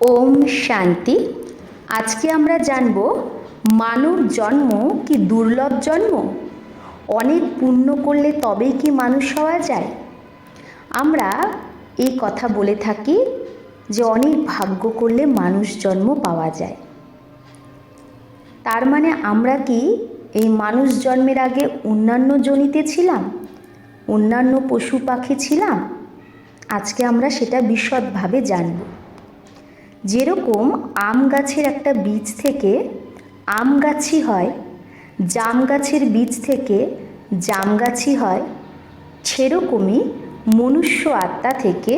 ওম শান্তি। আজকে আমরা জানব মানব জন্ম কি দুর্লভ জন্ম? অনেক পুণ্য করলে তবেই কি মানুষ হওয়া যায়? আমরা এই কথা বলে থাকি যে অনেক ভাগ্য করলে মানুষ জন্ম পাওয়া যায়। তার মানে আমরা কি এই মানুষ জন্মের আগে অন্যান্য জনিতে ছিলাম? অন্যান্য পশু পাখি ছিলাম? আজকে আমরা সেটা বিশদভাবে জানব। যেরকম আম গাছের একটা বীজ থেকে আম গাছি হয়, জাম গাছের বীজ থেকে জাম গাছি হয়, সেরকমই মনুষ্য আত্মা থেকে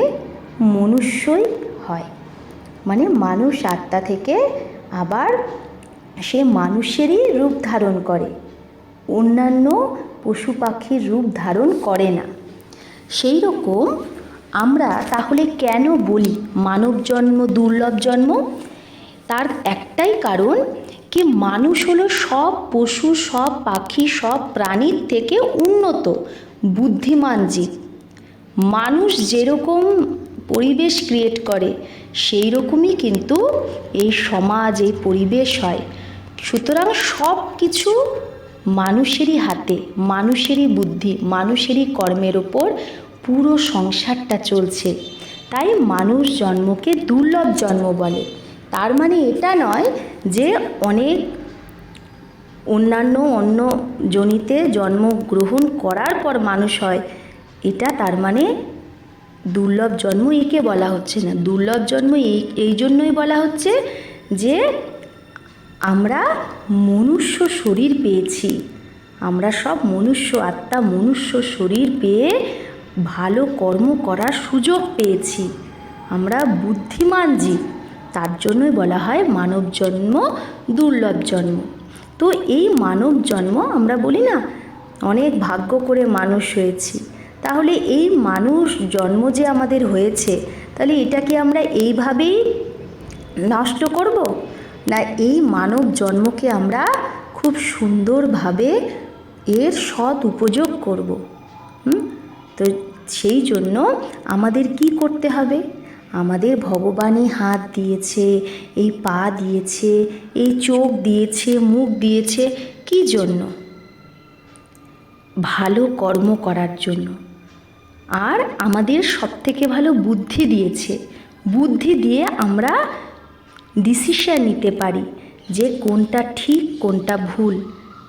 মনুষ্যই হয়। মানে মানুষ আত্মা থেকে আবার সে মানুষেরই রূপ ধারণ করে, অন্যান্য পশু পাখির রূপ ধারণ করে না। সেই রকম আমরা তাহলে কেন বলি মানব জন্ম, দুর্লভ জন্ম? তার একটাই কারণ কি মানুষ হলো সব পশু, সব পাখি, সব প্রাণীর থেকে উন্নত, বুদ্ধিমান জীব। মানুষ যেরকম পরিবেশ ক্রিয়েট করে, সেই রকমই কিন্তু এই সমাজ, এই পরিবেশ হয়। সুতরাং সব কিছু মানুষেরই হাতে, মানুষেরই বুদ্ধি, মানুষেরই কর্মের ওপর পুরো সংসারটা চলছে। তাই মানুষ জন্মকে দুর্লভ জন্ম বলে। তার মানে এটা নয় যে অনেক অন্যান্য অন্য জনিতে জন্মগ্রহণ করার পর মানুষ হয়। এটা তার মানে দুর্লভ জন্ম একে বলা হচ্ছে না। দুর্লভ জন্ম এই এই জন্যই বলা হচ্ছে যে আমরা মনুষ্য শরীর পেয়েছি। আমরা সব মনুষ্য আত্মা মনুষ্য শরীর পেয়ে ভালো কর্ম করার সুযোগ পেয়েছি। আমরা বুদ্ধিমান জীব, তার জন্যই বলা হয় মানব জন্ম, দুর্লভ জন্ম। তো এই মানব জন্ম আমরা বলি না, অনেক ভাগ্য করে মানুষ হয়েছি। তাহলে এই মানুষ জন্ম যে আমাদের হয়েছে, তাহলে এটাকে আমরা এইভাবেই নষ্ট করব? না এই মানব জন্মকে আমরা খুব সুন্দরভাবে এর সৎ উপযোগ করব? তো সেই জন্য আমাদের কি করতে হবে? আমাদের ভগবানই হাত দিয়েছে, এই পা দিয়েছে, এই চোখ দিয়েছে, মুখ দিয়েছে, কি জন্য? ভালো কর্ম করার জন্য। আর আমাদের সবথেকে ভালো বুদ্ধি দিয়েছে। বুদ্ধি দিয়ে আমরা ডিসিশন নিতে পারি যে কোনটা ঠিক, কোনটা ভুল।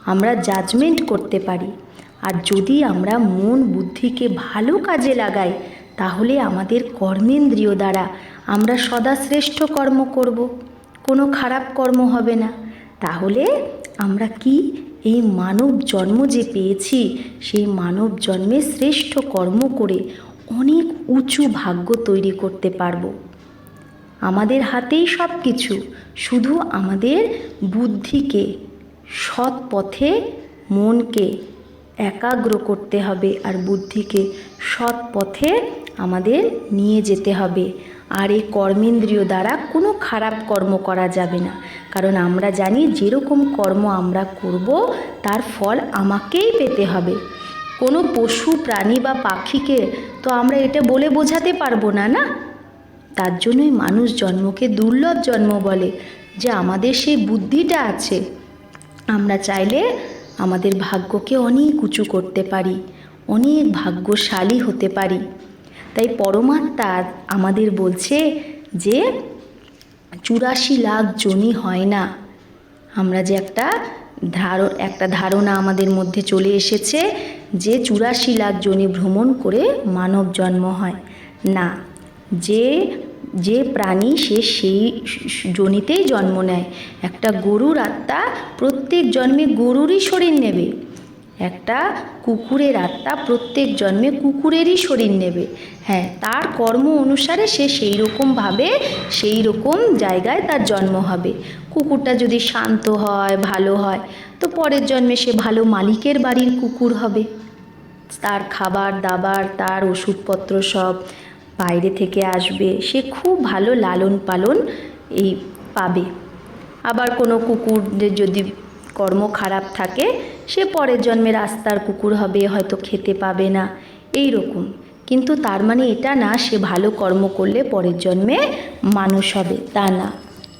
আমরা জাজমেন্ট করতে পারি। আর যদি আমরা মন বুদ্ধিকে ভালো কাজে লাগাই, তাহলে আমাদের কর্মেন্দ্রিয় দ্বারা আমরা সদা শ্রেষ্ঠ কর্ম করব। কোনো খারাপ কর্ম হবে না। তাহলে আমরা কি এই মানব জন্ম যে পেয়েছি, সেই মানব জন্মে শ্রেষ্ঠ কর্ম করে অনেক উঁচু ভাগ্য তৈরি করতে পারব। আমাদের হাতেই সব কিছু, শুধু আমাদের বুদ্ধিকে, সৎ পথে, মনকে একাগ্র করতে হবে আর বুদ্ধিকে সৎ পথে আমাদের নিয়ে যেতে হবে। আর এই কর্মেন্দ্রীয় দ্বারা কোনো খারাপ কর্ম করা যাবে না। কারণ আমরা জানি যেরকম কর্ম আমরা করব, তার ফল আমাকেই পেতে হবে। কোনো পশু, প্রাণী বা পাখিকে তো আমরা এটা বলে বোঝাতে পারব না না? তার জন্যই মানুষ জন্মকে দুর্লভ জন্ম বলে যে আমাদের সেই বুদ্ধিটা আছে। আমরা চাইলে আমাদের ভাগ্যকে অনেক উঁচু করতে পারি, অনেক ভাগ্যশালী হতে পারি। তাই পরমাত্মা আমাদের বলছে যে, চুরাশি লাখ জনই হয় না। আমরা যে একটা ধার একটা ধারণা আমাদের মধ্যে চলে এসেছে যে, চুরাশি লাখ জনি ভ্রমণ করে মানব জন্ম হয়। না, যে যে প্রাণী সে সেই জনিতেই জন্ম নেয়। একটা গরুর আত্মা প্রত্যেক জন্মে গরুরই শরীর নেবে। একটা কুকুরের আত্মা প্রত্যেক জন্মে কুকুরেরই শরীর নেবে। হ্যাঁ তার কর্ম অনুসারে সে সেই রকমভাবে সেই রকম জায়গায় তার জন্ম হবে। কুকুরটা যদি শান্ত হয়, ভালো হয়, তো পরের জন্মে সে ভালো মালিকের বাড়ির কুকুর হবে। তার খাবার, দাবার, তার ওষুধপত্র সব বাইরে থেকে আসবে, সে খুব ভালো লালন পালন এই পাবে। আবার কোনো কুকুরদের যদি কর্ম খারাপ থাকে, সে পরের জন্মে রাস্তার কুকুর হবে, হয়তো খেতে পাবে না এই রকম কিন্তু তার মানে এটা না, সে ভালো কর্ম করলে পরের জন্মে মানুষ হবে, তা না।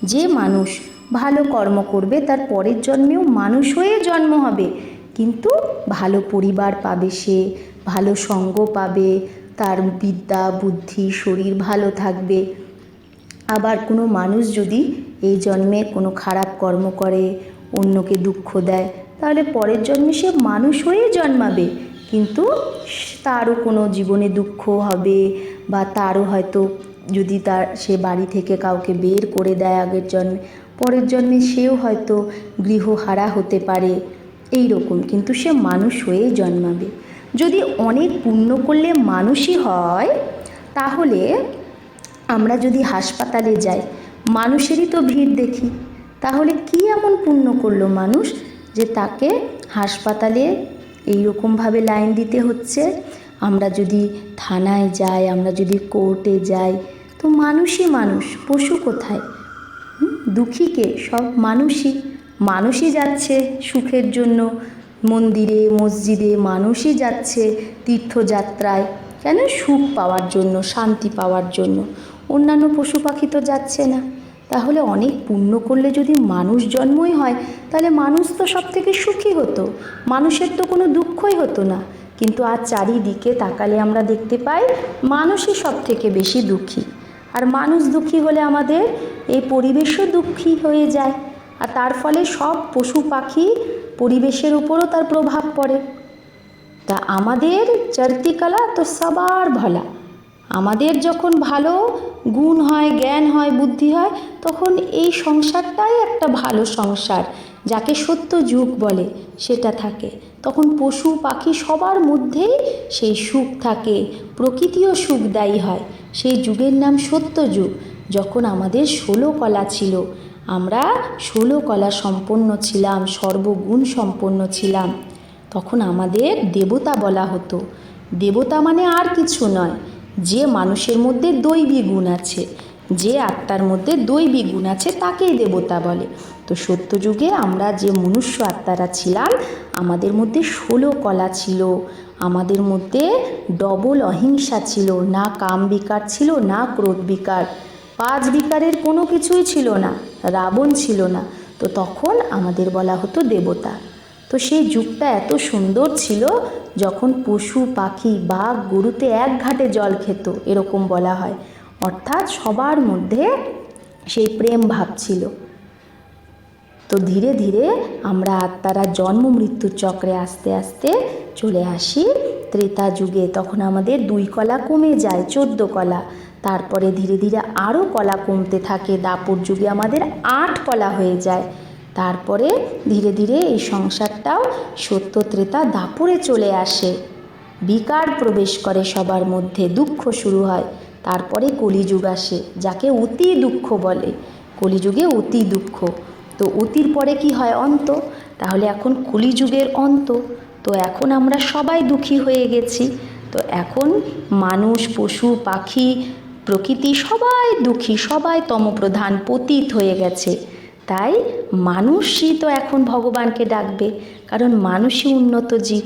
যে মানুষ ভালো কর্ম করবে, তার পরের জন্মেও মানুষ হয়ে জন্ম হবে। কিন্তু ভালো পরিবার পাবে সে, ভালো সঙ্গ পাবে তার বিদ্যা, বুদ্ধি, শরীর ভালো থাকবে। আবার কোনো মানুষ যদি এই জন্মে কোনো খারাপ কর্ম করে, অন্যকে দুঃখ দেয়, তাহলে পরের জন্মে সে মানুষ হয়ে জন্মাবে। কিন্তু তারও কোনো জীবনে দুঃখ হবে বা তারও হয়তো যদি তার, সে বাড়ি থেকে কাউকে বের করে দেয় আগের জন্মে, পরের জন্মে সেও হয়তো গৃহহারা হতে পারে। এই রকম কিন্তু সে মানুষ হয়ে জন্মাবে। যদি অনেক পুণ্য করলে মানুষই হয়, তাহলে আমরা যদি হাসপাতালে যাই, মানুষেরই তো ভিড় দেখি, তাহলে কি এমন পুণ্য করল মানুষ যে তাকে হাসপাতালে এই রকমভাবে লাইন দিতে হচ্ছে? আমরা যদি থানায় যাই, আমরা যদি কোর্টে যাই, তো মানুষই মানুষ, পশু কোথায়? দুঃখীকে সব মানুষই। মানুষই যাচ্ছে সুখের জন্য। মন্দিরে, মসজিদে মানুষই যাচ্ছে তীর্থযাত্রায়। কেন? সুখ পাওয়ার জন্য, শান্তি পাওয়ার জন্য। অন্যান্য পশু পাখি তো যাচ্ছে না। তাহলে অনেক পুণ্য করলে যদি মানুষ জন্মই হয়, তাহলে মানুষ তো সব থেকে সুখী হতো। মানুষের তো কোনো দুঃখই হতো না। কিন্তু আজ চারিদিকে তাকালে আমরা দেখতে পাই, মানুষই সব থেকে বেশি দুঃখী। আর মানুষ দুঃখী হলে আমাদের এই পরিবেশও দুঃখী হয়ে যায়। আর তার ফলে সব পশু পাখি পরিবেশের উপরও তার প্রভাব পড়ে। তা আমাদের চর্তিকলা তো সবার ভালা। আমাদের যখন ভালো গুণ হয়, জ্ঞান হয়, বুদ্ধি হয়, তখন এই সংসারটাই একটা ভালো সংসার, যাকে সত্য যুগ বলে, সেটা থাকে। তখন পশু, পাখি সবার মধ্যেই সেই সুখ থাকে, প্রকৃতিও সুখদায়ী হয়। সেই যুগের নাম সত্য যুগ, যখন আমাদের ষোলো কলা ছিল আমরা ষোলো কলা সম্পন্ন ছিলাম, সর্বগুণ সম্পন্ন ছিলাম। তখন আমাদের দেবতা বলা হতো। দেবতা মানে আর কিছু নয়। যে মানুষের মধ্যে দৈবী গুণ আছে, যে আত্মার মধ্যে দৈবী গুণ আছে তাকেই দেবতা বলে। তো সত্যযুগে আমরা যে মনুষ্য আত্মারা ছিলাম, আমাদের মধ্যে ষোলো কলা ছিল, আমাদের মধ্যে ডবল অহিংসা ছিল, না কাম বিকার ছিল, না ক্রোধ বিকার পাঁচ বিকারের কোনো কিছুই ছিল না, রাবণ ছিল না। তো তখন আমাদের বলা হতো দেবতা। তো সেই যুগটা এত সুন্দর ছিল যখন পশু, পাখি, বাঘ গরুতে এক ঘাটে জল খেত, এরকম বলা হয়। অর্থাৎ সবার মধ্যে সেই প্রেম ভাব ছিল। তো ধীরে ধীরে আমরা আত্মারা জন্ম মৃত্যুর চক্রে আস্তে আস্তে চলে আসি। ত্রেতা যুগে তখন আমাদের দুই কলা কমে যায়, চোদ্দ কলা। তারপরে ধীরে ধীরে আরও কলা কমতে থাকে। দাপুর যুগে আমাদের আট কলা হয়ে যায়। তারপরে ধীরে ধীরে এই সংসারটাও সত্য ত্রেতা দাপুরে চলে আসে। বিকার প্রবেশ করে সবার মধ্যে দুঃখ শুরু হয়। তারপরে কলিযুগ আসে, যাকে অতি দুঃখ বলে। কলিযুগে অতি দুঃখ। তো অতির পরে কি হয় অন্ত? তাহলে এখন কলিযুগের অন্ত। তো এখন আমরা সবাই দুঃখী হয়ে গেছি। তো এখন মানুষ, পশু, পাখি প্রকৃতি সবাই দুঃখী, সবাই তমপ্রধান, পতীত হয়ে গেছে। তাই মানুষই তো এখন ভগবানকে ডাকবে, কারণ মানুষই উন্নত জীব।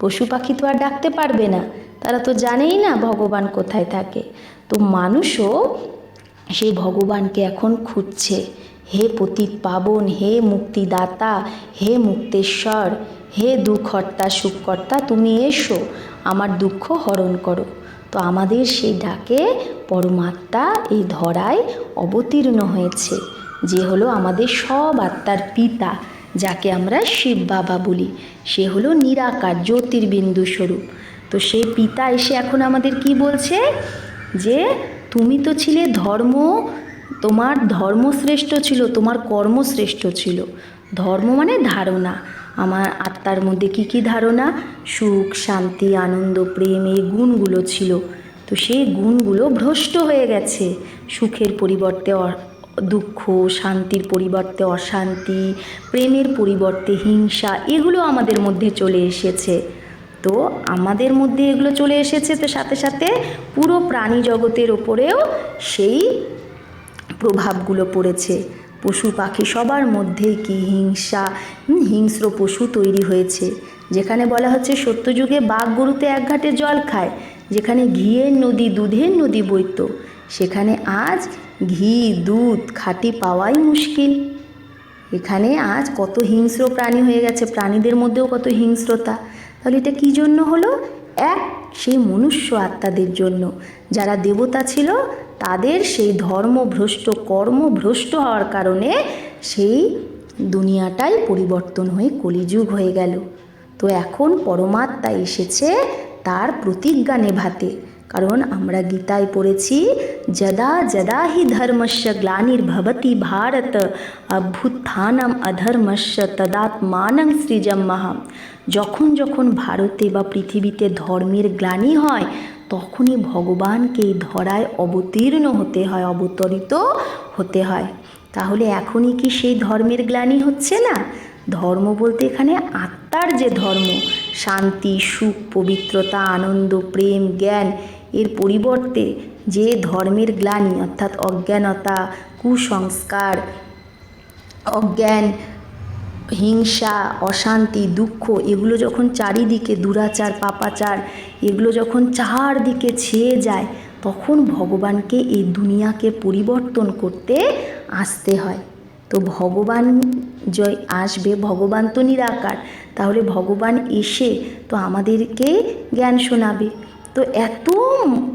পশু পাখি তো আর ডাকতে পারবে না, তারা তো জানেই না ভগবান কোথায় থাকে। তো মানুষও সেই ভগবানকে এখন খুঁজছে। হে পতিত পাবন, হে মুক্তিদাতা, হে মুক্তেশ্বর, হে দুঃখর্তা সুখকর্তা, তুমি এসো, আমার দুঃখ হরণ করো। তো আমাদের সেই ডাকে পরমাত্মা এই ধরায় অবতীর্ণ হয়েছে, যে হলো আমাদের সব আত্মার পিতা, যাকে আমরা শিব বাবা বলি। সে হলো নিরাকার, জ্যোতির্বিন্দু স্বরূপ। তো সেই পিতা এসে এখন আমাদের কি বলছে? যে তুমি তো ছিলে ধর্ম, তোমার ধর্ম শ্রেষ্ঠ ছিল, তোমার কর্ম শ্রেষ্ঠ ছিল। ধর্ম মানে ধারণা। আমার আত্মার মধ্যে কি কি ধারণা? সুখ, শান্তি, আনন্দ, প্রেম, এই গুণগুলো ছিল। তো সেই গুণগুলো ভ্রষ্ট হয়ে গেছে। সুখের পরিবর্তে দুঃখ, শান্তির পরিবর্তে অশান্তি, প্রেমের পরিবর্তে হিংসা, এগুলো আমাদের মধ্যে চলে এসেছে। তো আমাদের মধ্যে এগুলো চলে এসেছে তো সাথে সাথে পুরো প্রাণী জগতের ওপরেও সেই প্রভাবগুলো পড়েছে। পশু পাখি সবার মধ্যেই কি হিংসা? হিংস্র পশু তৈরি হয়েছে। যেখানে বলা হচ্ছে, সত্যযুগে বাঘ গরুতে এক ঘাটে জল খায়, যেখানে ঘিয়ের নদী দুধের নদী বইতো সেখানে আজ ঘি, দুধ, খাঁটি পাওয়াই মুশকিল। এখানে আজ কত হিংস্র প্রাণী হয়ে গেছে, প্রাণীদের মধ্যেও কত হিংস্রতা। তাহলে এটা কী জন্য হলো? এক, সেই মনুষ্য আত্মাদের জন্য। যারা দেবতা ছিল তাদের সেই ধর্মভ্রষ্ট, কর্মভ্রষ্ট হওয়ার কারণে সেই দুনিয়াটাই পরিবর্তন হয়ে কলিযুগ হয়ে গেল। তো এখন পরমাত্মা এসেছে তার প্রতিজ্ঞা নেভাতে। কারণ আমরা গীতায় পড়েছি, যদা যদা হি ধর্মস্য গ্লানির্ভবতি ভারত, অভ্যুত্থানম অধর্মস্য তদাত্মানং সৃজম্মহম যখন যখন ভারতে বা পৃথিবীতে ধর্মের গ্লানি হয় তখনই ভগবানকে ধরায় অবতীর্ণ হতে হয়, অবতরিত হতে হয়। তাহলে এখনই কি সেই ধর্মের গ্লানি হচ্ছে না? ধর্ম বলতে এখানে আত্মার যে ধর্ম, শান্তি, সুখ, পবিত্রতা, আনন্দ, প্রেম, জ্ঞান, এর পরিবর্তে যে ধর্মের গ্লানি, অর্থাৎ অজ্ঞানতা, কুসংস্কার, অজ্ঞান, হিংসা, অশান্তি, দুঃখ, এগুলো যখন চারিদিকে দুরাচার, পাপাচার এগুলো যখন চারদিকে ছেয়ে যায়, তখন ভগবানকে এই দুনিয়াকে পরিবর্তন করতে আসতে হয়। তো ভগবান জয় আসবে, ভগবান তো নিরাকার, তাহলে ভগবান এসে তো আমাদেরকে জ্ঞান শোনাবে। তো এত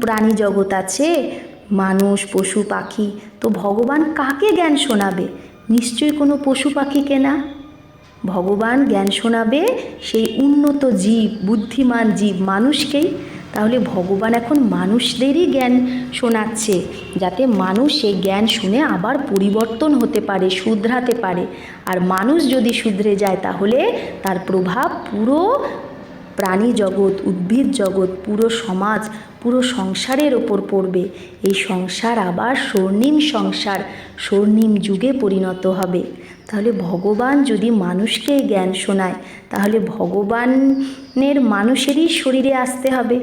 প্রাণী জগৎ আছে, মানুষ, পশু, পাখি, তো ভগবান কাকে জ্ঞান শোনাবে? নিশ্চয়ই কোনো পশু পাখিকে না ভগবান জ্ঞান শোনাবে, সেই উন্নত জীব, বুদ্ধিমান জীব মানুষকেই। তাহলে ভগবান এখন মানুষদেরই জ্ঞান শোনাচ্ছে, যাতে মানুষ সেই জ্ঞান শুনে আবার পরিবর্তন হতে পারে, শুধরাতে পারে। আর মানুষ যদি শুধরে যায়, তাহলে তার প্রভাব পুরো প্রাণী জগৎ, উদ্ভিদ জগৎ, পুরো সমাজ, পুরো সংসারের ওপর পড়বে। এই সংসার আবার স্বর্ণিম সংসার, স্বর্ণিম যুগে পরিণত হবে। তাহলে ভগবান যদি মানুষকে জ্ঞান শোনায়, তাহলে ভগবানের মানুষেরই শরীরে আসতে হবে।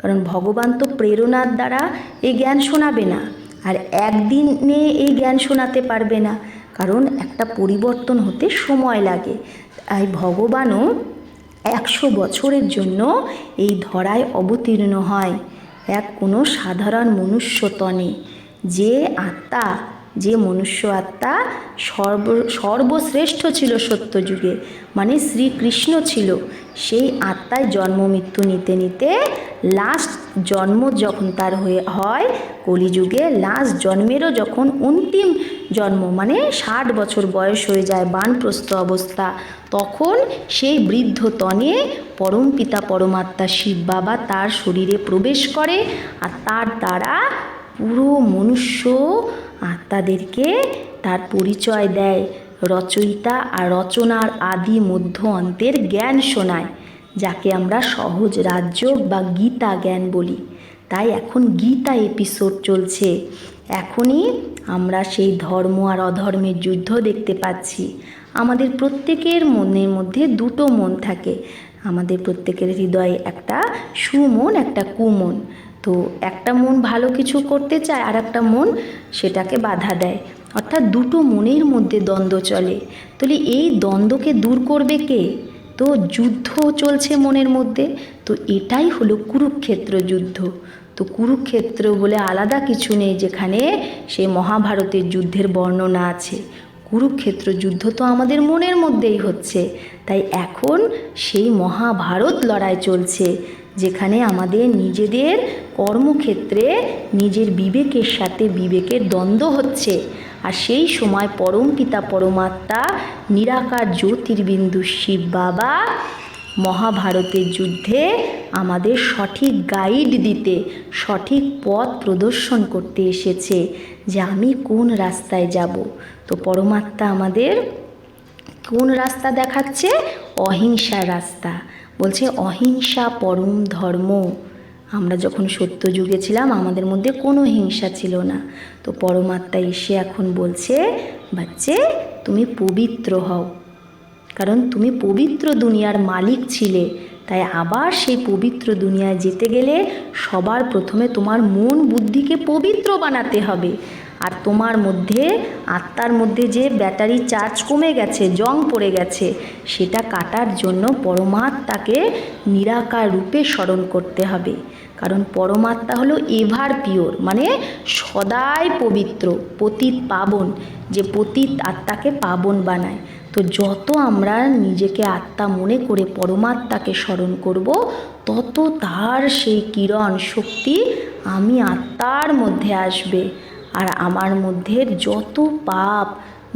কারণ ভগবান তো প্রেরণার দ্বারা এই জ্ঞান শোনাবে না, আর একদিনে এই জ্ঞান শোনাতে পারবে না। কারণ একটা পরিবর্তন হতে সময় লাগে। তাই ভগবানও একশো বছরের জন্য এই ধরায় অবতীর্ণ হয়। এক কোনো সাধারণ মনুষ্যতনে যে আত্মা যে মনুষ্য আত্মা সর্ব, সর্বশ্রেষ্ঠ ছিল সত্যযুগে মানে শ্রীকৃষ্ণ ছিল, সেই আত্মায় জন্ম, মৃত্যু নিতে নিতে লাস্ট জন্ম যখন তার হয়ে, হয় কলিযুগে লাস্ট জন্মেরও যখন অন্তিম জন্ম মানে ষাট বছর বয়স হয়ে যায় বানপ্রস্থ অবস্থা, তখন সেই বৃদ্ধ তনে পরম পিতা পরমাত্মা শিব বাবা তার শরীরে প্রবেশ করে আর তার দ্বারা পুরো মনুষ্য আত্মাদেরকে তার পরিচয় দেয়। রচয়িতা আর রচনার আদি মধ্য অন্তের জ্ঞান শোনায়, যাকে আমরা সহজ রাজ্য বা গীতা জ্ঞান বলি। তাই এখন গীতা এপিসোড চলছে। এখনই আমরা সেই ধর্ম আর অধর্মের যুদ্ধ দেখতে পাচ্ছি। আমাদের প্রত্যেকের মনের মধ্যে দুটো মন থাকে। আমাদের প্রত্যেকের হৃদয়ে একটা সুমন, একটা কুমন। তো একটা মন ভালো কিছু করতে চায় আর একটা মন সেটাকে বাধা দেয়। অর্থাৎ দুটো মনের মধ্যে দ্বন্দ্ব চলে। তাহলে এই দ্বন্দ্বকে দূর করবে কে? তো যুদ্ধ চলছে মনের মধ্যে। তো এটাই হলো কুরুক্ষেত্র যুদ্ধ। তো কুরুক্ষেত্র বলে আলাদা কিছু নেই যেখানে সেই মহাভারতের যুদ্ধের বর্ণনা আছে। কুরুক্ষেত্র যুদ্ধ তো আমাদের মনের মধ্যেই হচ্ছে। তাই এখন সেই মহাভারত লড়াই চলছে। যেখানে আমাদের নিজেদের কর্মক্ষেত্রে নিজের বিবেকের সাথে বিবেকের দ্বন্দ্ব হচ্ছে। আর সেই সময় পরম পিতা, পরমাত্মা, নিরাকার জ্যোতির্বিন্দু শিব বাবা মহাভারতের যুদ্ধে আমাদের সঠিক গাইড দিতে, সঠিক পথ প্রদর্শন করতে এসেছে যে আমি কোন রাস্তায় যাব। তো পরমাত্মা আমাদের কোন রাস্তা দেখাচ্ছে? অহিংসার রাস্তা। বলছে, অহিংসা পরম ধর্ম। আমরা যখন সত্য যুগে ছিলাম, আমাদের মধ্যে কোনো হিংসা ছিল না। তো পরমাত্মা এসে এখন বলছে, বাচ্চে, তুমি পবিত্র হও। কারণ তুমি পবিত্র দুনিয়ার মালিক ছিলে। তাই আবার সেই পবিত্র দুনিয়ায় যেতে গেলে সবার প্রথমে তোমার মন বুদ্ধিকে পবিত্র বানাতে হবে। আর তোমার মধ্যে, আত্মার মধ্যে যে ব্যাটারি চার্জ কমে গেছে, জং পড়ে গেছে, সেটা কাটার জন্য পরমাত্মাকে নিরাকার রূপে স্মরণ করতে হবে। কারণ পরমাত্মা হলো এভার পিওর মানে সদাই পবিত্র, পতিত পাবন, যে পতিত আত্মাকে পাবন বানায়। তো যত আমরা নিজেকে আত্মা মনে করে পরমাত্মাকে স্মরণ করব, তত তার সেই কিরণ শক্তি আমি আত্মার মধ্যে আসবে। আর আমার মধ্যে যত পাপ,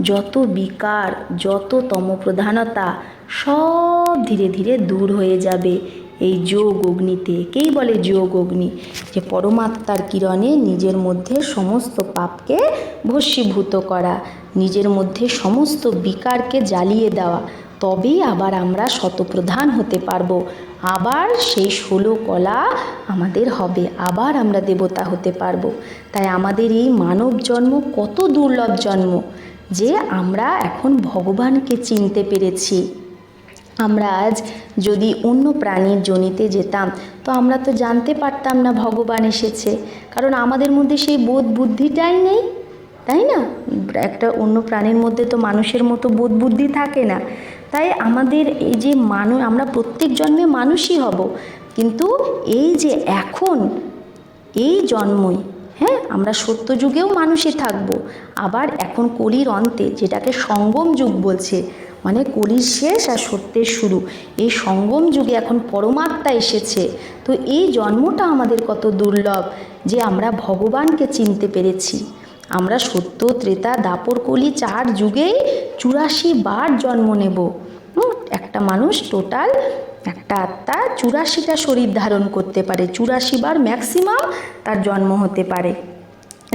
যত বিকার, যত তমপ্রধানতা সব ধীরে ধীরে দূর হয়ে যাবে এই যোগ অগ্নিতে। কেই বলে যোগ অগ্নি? যে পরমাত্মার কিরণে নিজের মধ্যে সমস্ত পাপকে ভস্মীভূত করা, নিজের মধ্যে সমস্ত বিকারকে জ্বালিয়ে দেওয়া। তবেই আবার আমরা শতপ্রধান হতে পারব। আবার সেই ষোলো কলা আমাদের হবে, আবার আমরা দেবতা হতে পারব। তাই আমাদের এই মানব জন্ম কত দুর্লভ জন্ম যে আমরা এখন ভগবানকে চিনতে পেরেছি। আমরা আজ যদি অন্য প্রাণীর জনিতে যেতাম, তো আমরা তো জানতে পারতাম না ভগবান এসেছে। কারণ আমাদের মধ্যে সেই বোধ বুদ্ধিটাই নেই, তাই না? একটা অন্য প্রাণীর মধ্যে তো মানুষের মতো বোধ বুদ্ধি থাকে না। তাই আমাদের এই যে মানুষ আমরা প্রত্যেক জন্মে মানুষই হব। কিন্তু এই যে এখন, এই জন্মই হ্যাঁ আমরা সত্য যুগেও মানুষই থাকব। আবার এখন কলির অন্তে, যেটাকে সঙ্গম যুগ বলছে মানে কলির শেষ আর সত্যের শুরু। এই সঙ্গম যুগে এখন পরমাত্মা এসেছে। তো এই জন্মটা আমাদের কত দুর্লভ, যে আমরা ভগবানকে চিনতে পেরেছি। আমরা সত্য, ত্রেতা, দাপর কলি, চার যুগেই চুরাশি বার জন্ম নেব। একটা মানুষ টোটাল একটা আত্মা চুরাশিটা শরীর ধারণ করতে পারে। চুরাশি বার ম্যাক্সিমাম তার জন্ম হতে পারে,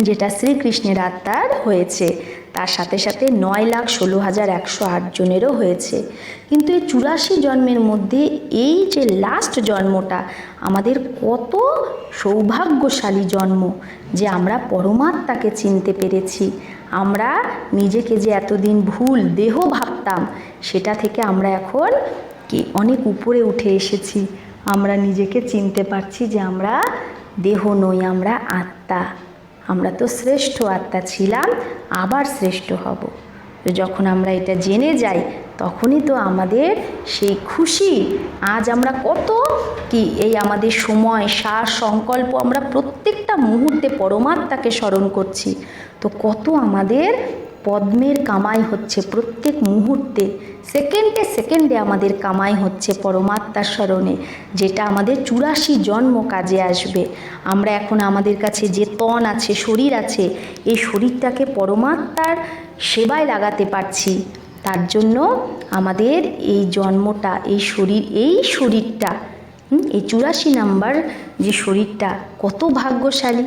যেটা শ্রীকৃষ্ণের আত্মার হয়েছে। তার সাথে সাথে নয় লাখ ষোলো হাজার একশো জনেরও হয়েছে। কিন্তু এই চুরাশি জন্মের মধ্যে এই যে লাস্ট জন্মটা, আমাদের কত সৌভাগ্যশালী জন্ম। যে আমরা পরমাত্মাকে চিনতে পেরেছি। আমরা নিজেকে যে এতদিন ভুল দেহ ভাবতাম, সেটা থেকে আমরা এখন কি অনেক উপরে উঠে এসেছি। আমরা নিজেকে চিনতে পারছি যে আমরা দেহ নই, আমরা আত্মা। আমরা তো শ্রেষ্ঠ আত্মা ছিলাম, আবার শ্রেষ্ঠ হব। তো যখন আমরা এটা জেনে যাই, তখনই তো আমাদের সেই খুশি, আজ আমরা কত কি এই আমাদের সময়, সার সংকল্প আমরা প্রত্যেকটা মুহূর্তে পরমাত্মাকে স্মরণ করছি। তো কত আমাদের পদ্মের কামাই হচ্ছে প্রত্যেক মুহূর্তে, সেকেন্ডে সেকেন্ডে আমাদের কামাই হচ্ছে পরমাত্মার স্মরণে, যেটা আমাদের চুরাশি জন্ম কাজে আসবে। আমরা এখন আমাদের কাছে যে তন আছে, শরীর আছে, এই শরীরটাকে পরমাত্মার সেবায় লাগাতে পারছি। তার জন্য আমাদের এই জন্মটা, এই শরীর, এই শরীরটা এই চুরাশি নাম্বার যে শরীরটা কত ভাগ্যশালী।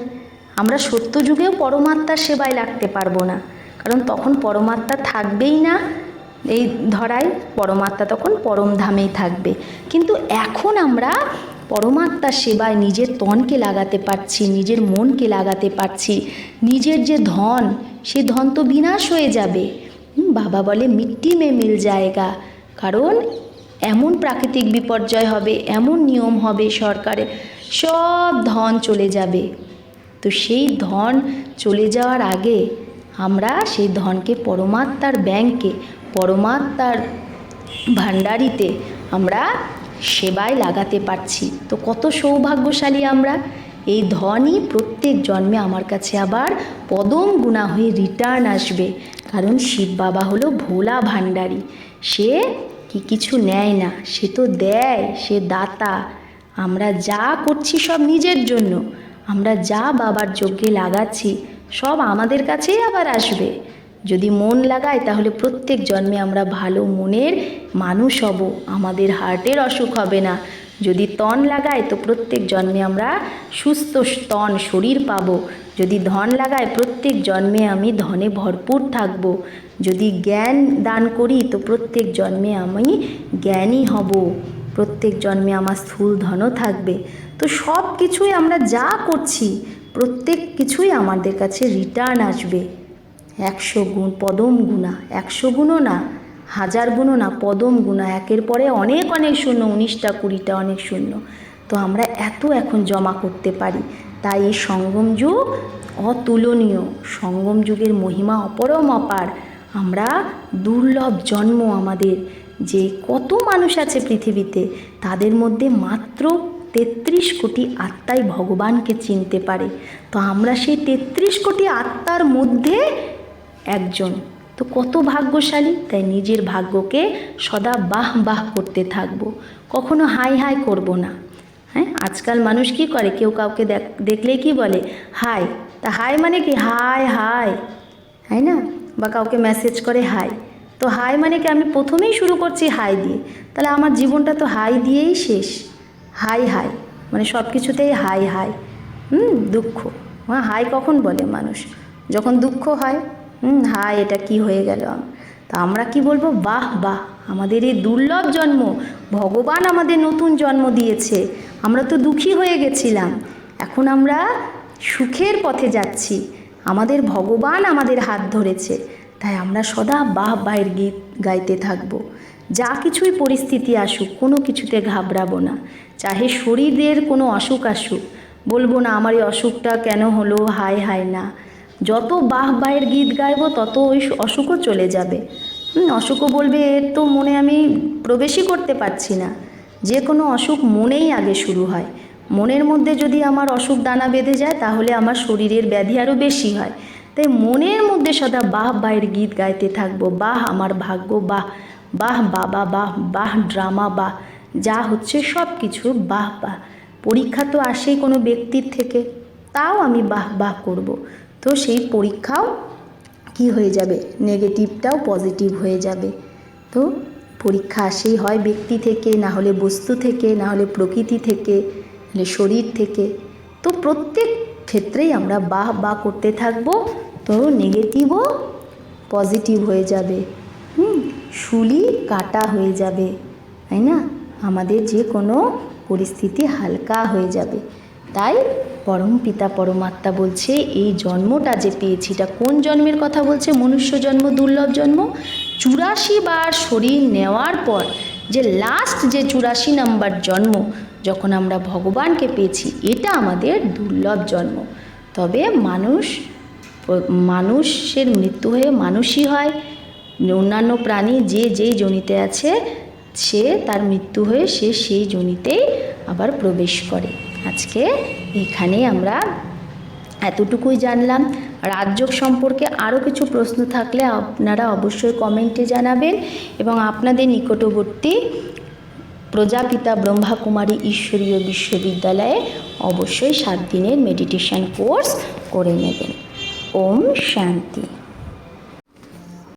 আমরা সত্য যুগেও পরমাত্মার সেবায় লাগতে পারব না। কারণ তখন পরমাত্মা থাকবেই না। এই ধরায় পরমাত্মা তখন পরমধামেই থাকবে। কিন্তু এখন আমরা পরমাত্মার সেবায় নিজের তনকে লাগাতে পারছি, নিজের মনকে লাগাতে পারছি। নিজের যে ধন, সে ধন তো বিনাশ হয়ে যাবে। বাবা বলে, মিট্টি মে মিল জায়গা। কারণ এমন প্রাকৃতিক বিপর্যয় হবে, এমন নিয়ম হবে সরকারে, সব ধন চলে যাবে। তো সেই ধন চলে যাওয়ার আগে আমরা সেই ধনকে পরমাত্মার ব্যাংকে, পরমাত্মার ভাণ্ডারিতে আমরা সেবায় লাগাতে পারছি। তো কত সৌভাগ্যশালী আমরা। এই ধনই প্রত্যেক জন্মে আমার কাছে আবার পদম গুণা হয়ে রিটার্ন আসবে। কারণ শিব বাবা হলো ভোলা ভাণ্ডারী। সে কি কিছু নেয় না, সে তো দেয়, সে দাতা। আমরা যা করছি সব নিজের জন্য। আমরা যা বাবার যজ্ঞে লাগাচ্ছি, সব আমাদের কাছেই আবার আসবে। যদি মন লাগাই তাহলে প্রত্যেক জন্মে আমরা ভালো মনের মানুষ হব। আমাদের হার্টের অসুখ হবে না। যদি তন লাগায়, তো প্রত্যেক জন্মে আমরা সুস্থ তন শরীর পাবো। যদি ধন লাগাই প্রত্যেক জন্মে আমি ধনে ভরপুর থাকব। যদি জ্ঞান দান করি, তো প্রত্যেক জন্মে আমি জ্ঞানী হব। প্রত্যেক জন্মে আমার স্থূল ধনও থাকবে। তো সব কিছুই আমরা যা করছি, প্রত্যেক কিছুই আমাদের কাছে রিটার্ন আসবে। একশো গুণ পদম গুণা, একশো গুণও না, হাজার গুণও না, পদম গুণা, একের পরে অনেক অনেক শূন্য, উনিশটা, কুড়িটা অনেক শূন্য। তো আমরা এত এখন জমা করতে পারি। তাই এই সঙ্গম যুগ অতুলনীয়। সঙ্গম যুগের মহিমা অপরম অপার। আমরা দুর্লভ জন্ম আমাদের। যে কত মানুষ আছে পৃথিবীতে, তাদের মধ্যে মাত্র তেত্রিশ কোটি আত্মাই ভগবানকে চিনতে পারে। তো আমরা সেই তেত্রিশ কোটি আত্মার মধ্যে একজন। তো কত ভাগ্যশালী? তাই নিজের ভাগ্যকে সদা বাহ বাহ করতে থাকব। কখনো হাই হাই করব না। হ্যাঁ? আজকাল মানুষ কি করে? কেউ কাউকে দেখ, দেখলেই কি বলে? হাই। তা হাই মানে কি? হাই হাই। তাই না? বা কাউকে মেসেজ করে হাই। তো হাই মানে কি? আমি প্রথমেই শুরু করছি হাই দিয়ে। তাহলে আমার জীবনটা তো হাই দিয়েই শেষ। হাই হাই। মানে সব কিছুতেই হাই হাই। হুম? দুঃখ। হ্যাঁ হাই কখন বলে মানুষ? যখন দুঃখ হয় হুম হাই এটা কি হয়ে গেল? তা আমরা কি বলব? বাহ বাহ, আমাদের এই দুর্লভ জন্ম, ভগবান আমাদের নতুন জন্ম দিয়েছে। আমরা তো দুঃখী হয়ে গেছিলাম। এখন আমরা সুখের পথে যাচ্ছি। আমাদের ভগবান আমাদের হাত ধরেছে। তাই আমরা সদা বাহ, বাহের গীত গাইতে থাকব। যা কিছুই পরিস্থিতি আসুক, কোনো কিছুতে ঘাবড়াবো না। চাহে শরীরের কোনো অসুখ আসুক, বলব না, আমার এই অসুখটা কেন হলো? হায় হায়, না। যত বাহ বাহের গীত গাইবো, তত ওই অসুখও চলে যাবে। অসুখও বলবে, এর তো মনে আমি প্রবেশই করতে পারছি না। যে কোনো অসুখ মনেই আগে শুরু হয়। মনের মধ্যে যদি আমার অসুখ দানা বেঁধে যায়, তাহলে আমার শরীরের ব্যাধি আরও বেশি হয়। তাই মনের মধ্যে সদা বাহ বাহের গীত গাইতে থাকব। বাহ, আমার ভাগ্য, বাহ। বাহ, বাবা, বাহ। বাহ, ড্রামা, বাহ। যা হচ্ছে সব কিছু বাহ বাহ। পরীক্ষা তো আসেই কোনো ব্যক্তির থেকে। তাও আমি বাহ বাহ করব। তো সেই পরীক্ষাও কি হয়ে যাবে? নেগেটিভটাও পজিটিভ হয়ে যাবে। তো পরীক্ষা আসেই হয় ব্যক্তি থেকে, না হলে বস্তু থেকে, না হলে প্রকৃতি থেকে নাহলে শরীর থেকে। তো প্রত্যেক ক্ষেত্রেই আমরা বাহ বাহ করতে থাকব, তো নেগেটিভও পজিটিভ হয়ে যাবে। হুম, শুলি কাটা হয়ে যাবে, তাই না? আমাদের যে কোনো পরিস্থিতি হালকা হয়ে যাবে। তাই পরম পিতা, পরমাত্মা বলছে, এই জন্মটা যে পেয়েছি, এটা কোন জন্মের কথা বলছে? মনুষ্য জন্ম, দুর্লভ জন্ম? চুরাশি বার শরীর নেওয়ার পর যে লাস্ট যে চুরাশি নাম্বার জন্ম, যখন আমরা ভগবানকে পেয়েছি, এটা আমাদের দুর্লভ জন্ম। তবে মানুষ, মানুষের মৃত্যু হয়ে মানুষই হয়। অন্যান্য প্রাণী যে যেই জনিতে আছে, সে তার মৃত্যু হয়ে সে সেই জনিতেই আবার প্রবেশ করে। আজকে এখানেই আমরা এতটুকুই জানলাম। রাজযোগ সম্পর্কে আরও কিছু প্রশ্ন থাকলে আপনারা অবশ্যই কমেন্টে জানাবেন এবং আপনাদের নিকটবর্তী প্রজাপিতা ব্রহ্মাকুমারী ঈশ্বরীয় বিশ্ববিদ্যালয়ে অবশ্যই সাত দিনের মেডিটেশন কোর্স করে নেবেন। ওম শান্তি।